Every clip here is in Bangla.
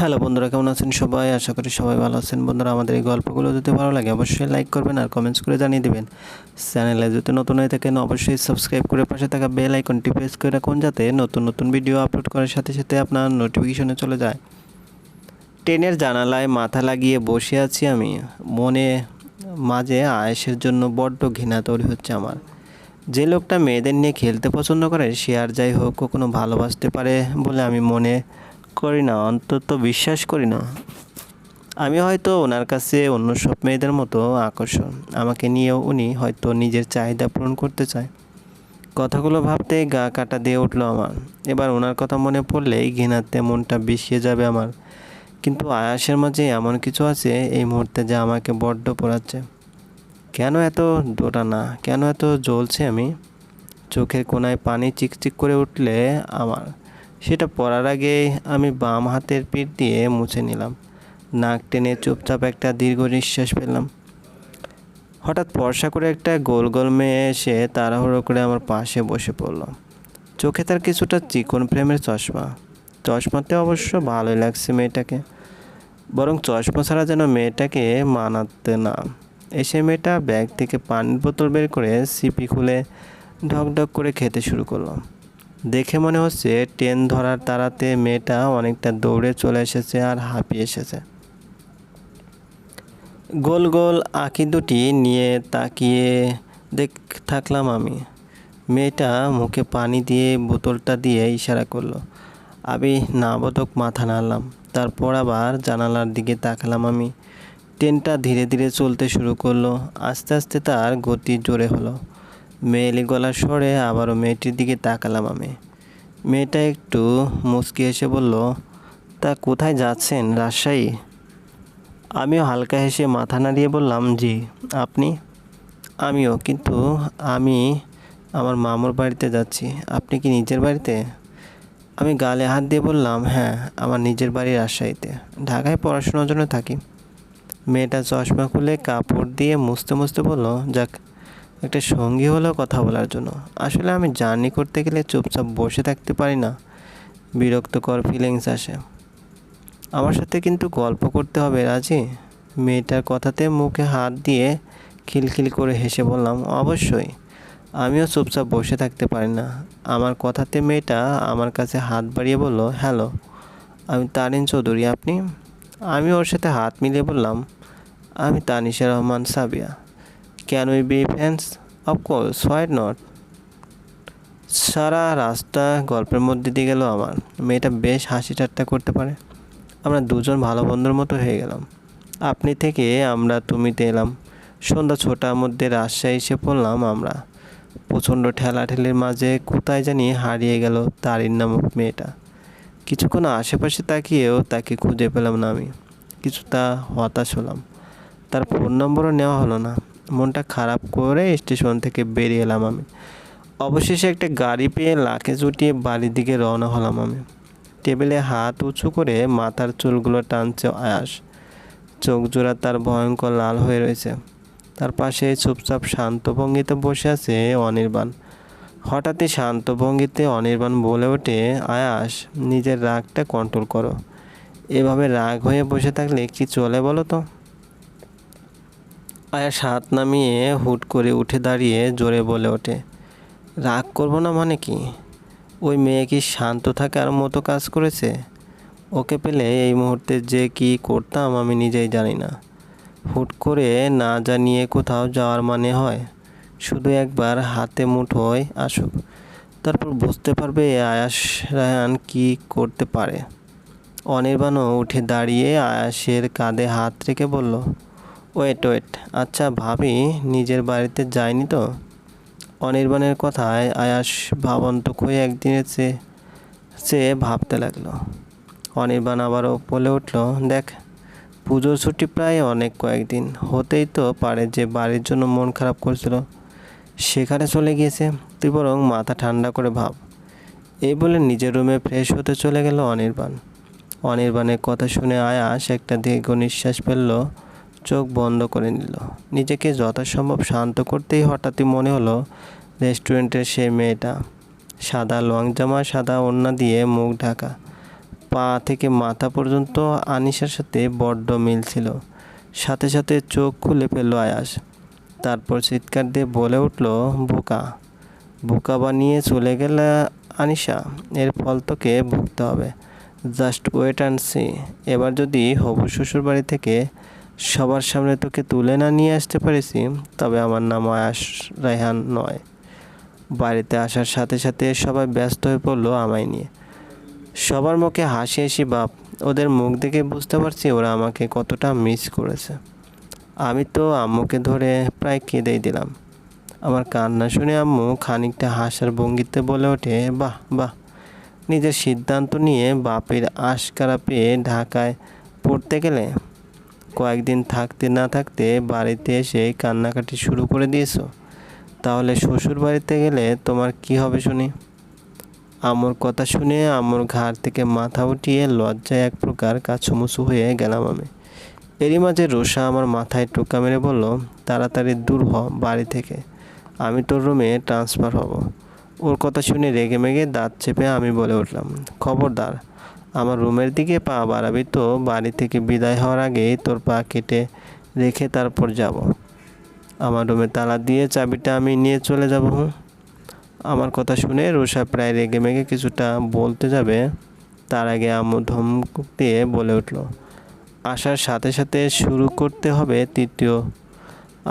হ্যালো বন্ধুরা, কেমন আছেন সবাই? আশা করি সবাই ভালো আছেন। বন্ধুরা, আমাদের এই গল্পগুলো যদি ভালো লাগে, অবশ্যই লাইক করবেন আর কমেন্টস করে জানিয়ে দেবেন। চ্যানেলে যদি নতুন হয়ে থাকেন, অবশ্যই সাবস্ক্রাইব করে পাশে থাকা বেল আইকনটি প্রেস করে রাখুন, যাতে নতুন নতুন ভিডিও আপলোড করার সাথে সাথে আপনার নোটিফিকেশনে চলে যায়। ট্রেনের জানালায় মাথা লাগিয়ে বসে আছি আমি। মনে, মাঝে আয়েসের জন্য বড্ড ঘৃণা তৈরি হচ্ছে আমার। যে লোকটা মেয়েদের নিয়ে খেলতে পছন্দ করে, সে আর যাই হোক, কখনো ভালোবাসতে পারে বলে আমি মনে করি না, অন্তত বিশ্বাস করি না। আমি হয়তো ওনার কাছে অন্য সব মেয়েদের মতো আকর্ষণ। আমাকে নিয়েও উনি হয়তো নিজের চাহিদা পূরণ করতে চায়। কথাগুলো ভাবতে গা কাটা দিয়ে উঠল আমার। এবার ওনার কথা মনে পড়লেই ঘৃণাতে মনটা বিষিয়ে যাবে আমার। কিন্তু আয়াসের মাঝে এমন কিছু আছে, এই মুহূর্তে যা আমাকে বড্ড পড়াচ্ছে। কেন এত দোটানা? কেন এত জ্বলছে আমি? চোখের কোনায় পানি চিকচিক করে উঠলে আমার। সেটা পড়ার আগে আমি বাম হাতের পিঠ দিয়ে মুছে নিলাম। নাক টেনে চুপচাপ একটা দীর্ঘ নিঃশ্বাস পেলাম হঠাৎ ফর্সা করে একটা গোল গোল মেয়ে এসে তাড়াহুড়ো করে আমার পাশে বসে পড়ল। চোখে তার কিছুটা চিকন ফ্রেমের চশমা। চশমাতে অবশ্য ভালোই লাগছে মেয়েটাকে। বরং চশমা ছাড়া যেন মেয়েটাকে মানাতে না। এসে মেয়েটা ব্যাগ থেকে পানির বোতল বের করে সিপি খুলে ঢক ঢক করে খেতে শুরু করল। দেখে মনে হচ্ছে ট্রেন ধরার তাড়াতে মেয়েটা অনেকটা দৌড়ে চলে এসেছে আর হাঁপিয়ে এসেছে। গোল গোল আঁকি দুটি নিয়ে তাকিয়ে দেখ, থাকলাম আমি। মেয়েটা মুখে পানি দিয়ে বোতলটা দিয়ে ইশারা করল আমি নাবোধক মাথা নাড়লাম। তারপর আবার জানালার দিকে তাকালাম আমি। ট্রেনটা ধীরে ধীরে চলতে শুরু করল, আস্তে আস্তে তার গতি জোরে হলো। মেয়েলি গলার স্বরে আবারও মেয়েটির দিকে তাকালাম আমি। মেয়েটা একটু মুচকি এসে বলল, তা কোথায় যাচ্ছেন রাজশাহী? আমিও হালকা হেসে মাথা নাড়িয়ে বললাম, জি, আপনি? আমিও, কিন্তু আমি আমার মামুর বাড়িতে যাচ্ছি। আপনি কি নিজের বাড়িতে? আমি গালে হাত দিয়ে বললাম হ্যাঁ আমার নিজের বাড়ি রাজশাহীতে। ঢাকায় পড়াশোনার জন্য থাকি। মেয়েটা চশমা খুলে কাপড় দিয়ে মুছতে মুছতে বলল, যাক একটা সঙ্গী হলো কথা বলার জন্য। আসলে আমি জার্নি করতে গেলে চুপচাপ বসে থাকতে পারি না। বিরক্তকর ফিলিংস আসে। আমার সাথে কিন্তু গল্প করতে হবে, রাজি? মেয়েটার কথাতে মুখে হাত দিয়ে খিলখিল করে হেসে বললাম, অবশ্যই। আমিও চুপচাপ বসে থাকতে পারি না। আমার কথাতে মেয়েটা আমার কাছে হাত বাড়িয়ে বলল, হ্যালো, আমি তারিন চৌধুরী, আপনি? আমি ওর সাথে হাত মিলিয়ে বললাম, আমি Tanisha Rahman Sabiya. Can we be fans of course why not সারা রাস্তা গল্পের মধ্যে দিয়ে গেল আমার। মেয়েটা বেশ হাসি ঠাট্টা করতে পারে। আমরা দুজন ভালো বন্ধুর মতো হয়ে গেলাম। আপনি থেকে আমরা তুমিতে এলাম। সন্ধ্যা ছটার মধ্যে রাজশাহী এসে পড়লাম আমরা। প্রচণ্ড ঠেলাঠেলির মাঝে কোথায় জানি হারিয়ে গেল তারিন নামক মেয়েটা। কিছুক্ষণ আশেপাশে তাকিয়েও তাকে খুঁজে পেলাম না আমি। কিছুটা হতাশ হলাম। তার ফোন নম্বরও নেওয়া হলো না। মনটা খারাপ করে স্টেশন থেকে বেরিয়ে এলাম আমি। অবশেষে একটা গাড়ি পেয়ে লাখে জুটিয়ে বাড়ির দিকে রওনা হলাম আমি। টেবিলে হাত উঁচু করে মাথার চুলগুলো টানছে আয়াস। চোখ জোড়া তার ভয়ঙ্কর লাল হয়ে রয়েছে। তার পাশে চুপচাপ শান্ত ভঙ্গিতে বসে আছে অনির্বাণ। হঠাৎই শান্ত ভঙ্গিতে অনির্বাণ বলে ওঠে, আয়াস, নিজের রাগটা কন্ট্রোল করো। এভাবে রাগ হয়ে বসে থাকলে কি চলে বলো তো? আয়াস হাত নামিয়ে হুট করে উঠে দাঁড়িয়ে জোরে বলে ওঠে, রাগ করব না মানে কি? ওই মেয়ে কি শান্ত থাকার মতো কাজ করেছে? ওকে পেলে এই মুহূর্তে যে কি করতাম আমি নিজেই জানি না। হুট করে না জানিয়ে কোথাও যাওয়ার মানে হয়, শুধু একবার হাতে মুঠোয় আসুক। তারপর বুঝতে পারবে আয়াস রায়ান কি করতে পারে। অনির্বাণও উঠে দাঁড়িয়ে আয়াসের কাঁধে হাত রেখে বলল ওয়েট ওয়েট আচ্ছা ভাবি, নিজের বাড়িতে যায়নি তো? অনির্বাণের কথায় আয়াস ভাবন্তক হয়ে একদিনের চেয়ে সে ভাবতে লাগল। অনির্বাণ আবারও বলে উঠল, দেখ, পুজোর ছুটি প্রায় অনেক কয়েকদিন। হতেই তো পারে যে বাড়ির জন্য মন খারাপ করছিল। সেখানে চলে গিয়েছে। তুই বরং মাথা ঠান্ডা করে ভাব। এই বলে নিজের রুমে ফ্রেশ হতে চলে গেল অনির্বাণ। অনির্বাণের কথা শুনে আয়াস একটা দীর্ঘ নিঃশ্বাস ফেলল। চোখ বন্ধ করে নিল। নিজেকে যথাসম্ভব শান্ত করতেই হঠাৎই মনে হলো, রেস্টুরেন্টের সেই মেয়েটা। সাদা লং জামা, সাদা ওড়না দিয়ে মুখ ঢাকা। পা থেকে মাথা পর্যন্ত আনিশার সাথে বড্ড মিল ছিল। সাথে সাথে চোখ খুলে ফেলল আয়াস। তারপর চিৎকার দিয়ে বলে উঠল, বোকা। বোকা বানিয়ে চলে গেলে আনিশা এর ফল তোকে ভুগতে হবে। Just wait and see. এবার যদি হবু শ্বশুর বাড়ি থেকে সবার সামনে তোকে তুলে না নিয়ে আসতে পেরেছি, তবে আমার নাম আয়াস রায়হান নয়। বাড়িতে আসার সাথে সাথে সবাই ব্যস্ত হয়ে পড়ল আমায় নিয়ে। সবার মুখে হাসি হাসি বাপ ওদের মুখ দেখে বুঝতে পারছি ওরা আমাকে কতটা মিস করেছে। আমি তো আম্মুকে ধরে প্রায় কেঁদেই দিলাম। আমার কান্না শুনে আম্মু খানিকটা হাসার ভঙ্গিতে বলে ওঠে, বাহ বাহ। নিজের সিদ্ধান্ত নিয়ে বাপের আশকারা পেয়ে ঢাকায় পড়তে গেলে কয়েকদিন থাকতে না থাকতে বাড়িতে এসে কান্নাকাটি শুরু করে দিয়েছ। তাহলে শ্বশুর বাড়িতে গেলে তোমার কি হবে শুনি? আম্মুর কথা শুনে আম্মুর ঘাড় থেকে মাথা উঠিয়ে লজ্জায় এক প্রকার কাছুমুছু হয়ে গেলাম আমি। এরই মাঝে রোষা আমার মাথায় টোকা মেরে বলল, তাড়াতাড়ি দূর হ বাড়ি থেকে। আমি তোর রুমে ট্রান্সফার হব। ওর কথা শুনে রেগে মেগে দাঁত চেপে আমি বলে উঠলাম, খবরদার আমার রুমের দিকে পা বাড়াবি তো, বাড়ি থেকে বিদায় হওয়ার আগেই তোর পা কেটে রেখে তারপর যাব। আমার রুমে তালা দিয়ে চাবিটা আমি নিয়ে চলে যাব। আমার কথা শুনে রুষা প্রায় রেগে মেগে কিছুটা বলতে যাবে। তার আগে আম্মু ধমক দিয়ে বলে উঠল, আসার সাথে সাথে শুরু করতে হবে তৃতীয়।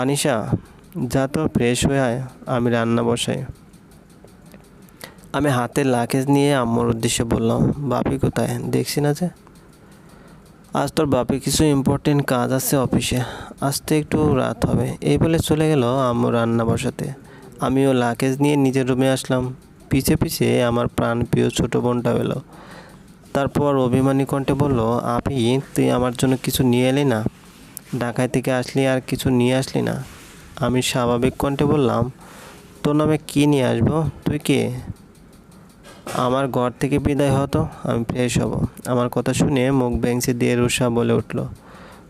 আনিশা, যা তো ফ্রেশ হয়ে আয়, আমি রান্না বসাই। আমি হাতের লাকেজ নিয়ে আম্মুর উদ্দেশ্যে বললাম, বাপি কোথায়? দেখছি না যে। আজ তোর বাপি কিছু ইম্পর্টেন্ট কাজ আছে অফিসে। আসতে একটু রাত হবে। এই বলে চলে গেল আম্মু রান্না বসাতে। আমিও লাকেজ নিয়ে নিজের রুমে আসলাম। পিছে পিছে আমার প্রাণ প্রিয় ছোটো বোনটা এলো। তারপর অভিমানী কণ্ঠে বলল, আপি, তুই আমার জন্য কিছু নিয়ে এলি না? ঢাকায় থেকে আসলি আর কিছু নিয়ে আসলি না? আমি স্বাভাবিক কণ্ঠে বললাম, তোর নামে কী নিয়ে আসব? তুই কে? আমার ঘর থেকে বিদায় হতো, আমি ফ্রেশ হব। আমার কথা শুনে মুখ ব্যাংসে দিয়ে রুষা বলে উঠল,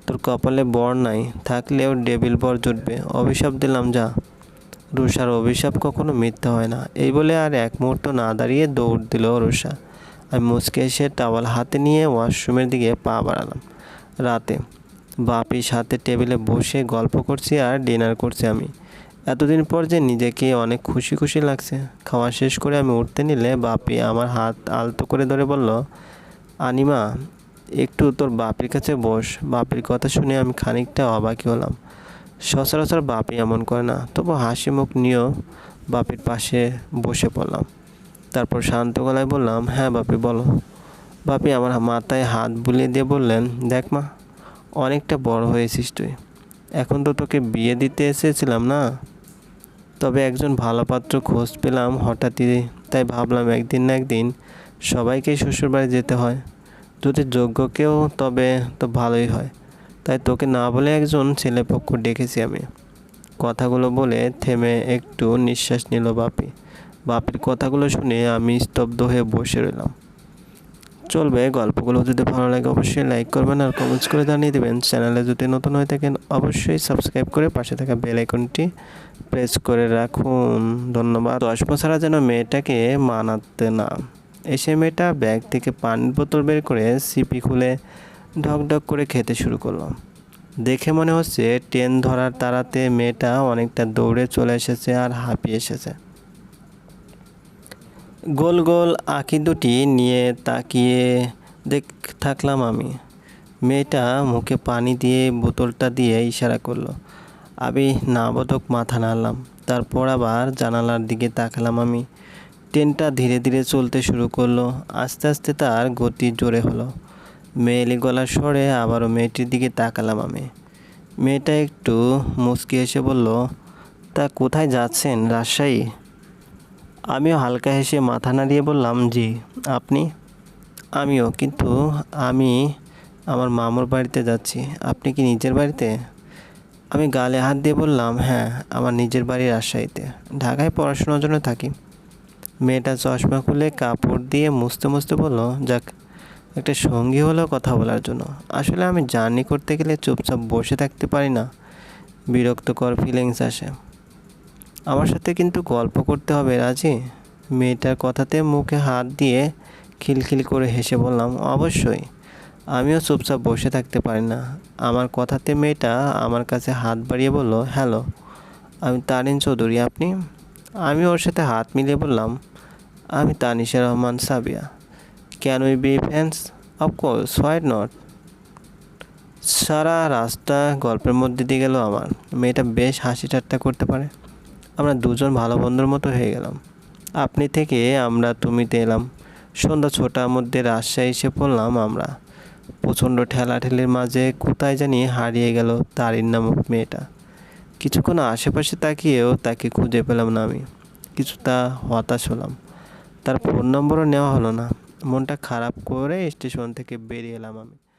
তোর কপালে বর নাই, থাকলেও ডেবিল বর জুটবে। অভিশাপ দিলাম, যা। রুষার অভিশাপ কখনো মিথ্যা হয় না। এই বলে আর এক মুহূর্ত না দাঁড়িয়ে দৌড় দিল রুষা আমি মুচকে এসে টাওয়াল হাতে নিয়ে ওয়াশরুমের দিকে পা বাড়ালাম। রাতে বাপির সাথে টেবিলে বসে গল্প করছি আর ডিনার করছি আমি। এতদিন পর যে নিজেকে অনেক খুশি খুশি লাগছে। খাওয়া শেষ করে আমি উঠতে নিলে বাপি আমার হাত আলতো করে ধরে বলল, আনিমা, একটু তোর বাপির কাছে বস। বাপির কথা শুনে আমি খানিকটা অবাকি হলাম। সচরাচর বাপি এমন করে না, তবু হাসি মুখ নিয়েও বাপির পাশে বসে পড়লাম। তারপর শান্ত গলায় বললাম হ্যাঁ বাপি, বলো। বাপি আমার মাথায় হাত বুলিয়ে দিয়ে বললেন, দেখ মা, অনেকটা বড় হয়েছিস তুই। এখন তো তোকে বিয়ে দিতে এসেছিলাম না? তবে একজন ভালো পাত্র খোঁজ পেলাম হঠাৎই, তাই ভাবলাম একদিন না একদিন সবাইকেই শ্বশুরবাড়ি যেতে হয়। যদি যোগ্য কেউ, তবে তো ভালোই হয়। তাই তোকে না বলে একজন ছেলেপক্ষ ডেকেছি আমি। কথাগুলো বলে থেমে একটু নিঃশ্বাস নিল বাপি। বাপির কথাগুলো শুনে আমি স্তব্ধ হয়ে বসে রইলাম। চলবে, গল্পগুলো যদি ভালো লাগে অবশ্যই লাইক করবেন আর কমেন্টস করে জানিয়ে দেবেন। চ্যানেলে যদি নতুন হয়ে থাকেন, অবশ্যই সাবস্ক্রাইব করে পাশে থাকা বেল আইকনটি প্রেস করে রাখুন। ধন্যবাদ। দশ বছরা যেন মেয়েটাকে মানাতে না। এসে মেয়েটা ব্যাগ থেকে পানির বোতল বের করে সিপি খুলে ঢক ঢক করে খেতে শুরু করল। দেখে মনে হচ্ছে ট্রেন ধরার তাড়াতে মেয়েটা অনেকটা দৌড়ে চলে এসেছে আর হাঁপিয়ে এসেছে। গোল গোল আঁকি দুটি নিয়ে তাকিয়ে দেখ, থাকলাম আমি। মেয়েটা মুখে পানি দিয়ে বোতলটা দিয়ে ইশারা করল আমি নাবোধক মাথা নাড়লাম। তারপর আবার জানালার দিকে তাকালাম আমি। ট্রেনটা ধীরে ধীরে চলতে শুরু করল, আস্তে আস্তে তার গতি জোরে হলো। মেয়েলি গলার স্বরে আবারও মেয়েটির দিকে তাকালাম আমি। মেয়েটা একটু মুচকি এসে বলল, তা কোথায় যাচ্ছেন রাজশাহী? আমিও হালকা হেসে মাথা নাড়িয়ে বললাম, জি, আপনি? আমিও, কিন্তু আমি আমার মামুর বাড়িতে যাচ্ছি। আপনি কি নিজের বাড়িতে? আমি গালে হাত দিয়ে বললাম হ্যাঁ আমার নিজের বাড়ি রাজশাহীতে। ঢাকায় পড়াশোনার জন্য থাকি। মেয়েটা চশমা খুলে কাপড় দিয়ে মুছতে মুছতে বলল, যাক, একটা সঙ্গী হলেও কথা বলার জন্য। আসলে আমি জার্নি করতে গেলে চুপচাপ বসে থাকতে পারি না। বিরক্তকর ফিলিংস আসে। আমার সাথে কিন্তু গল্প করতে হবে, রাজি? মেয়েটার কথাতে মুখে হাত দিয়ে খিলখিল করে হেসে বললাম, অবশ্যই। আমিও চুপচাপ বসে থাকতে পারি না। আমার কথাতে মেয়েটা আমার কাছে হাত বাড়িয়ে বলল, হ্যালো, আমি তারিন চৌধুরী, আপনি? আমি ওর সাথে হাত মিলিয়ে বললাম, আমি Tanisha Rahman Sabiya. Can we be fans of course why not সারা রাস্তা গল্পের মধ্যে দিয়ে গেল আমার। মেয়েটা বেশ হাসি ঠাট্টা করতে পারে। আমরা দুজন ভালো বন্ধুর মতো হয়ে গেলাম। আপনি থেকে আমরা তুমিতে এলাম। সন্ধ্যা ছটার মধ্যে রাজশাহী এসে পড়লাম আমরা। প্রচণ্ড ঠেলাঠেলির মাঝে কোথায় জানি হারিয়ে গেল তারিন নামক মেয়েটা। কিছুক্ষণ আশেপাশে তাকিয়েও তাকে খুঁজে পেলাম না আমি। কিছুটা হতাশ হলাম। তার ফোন নম্বরও নেওয়া হলো না। মনটা খারাপ করে স্টেশন থেকে বেরিয়ে এলাম আমি।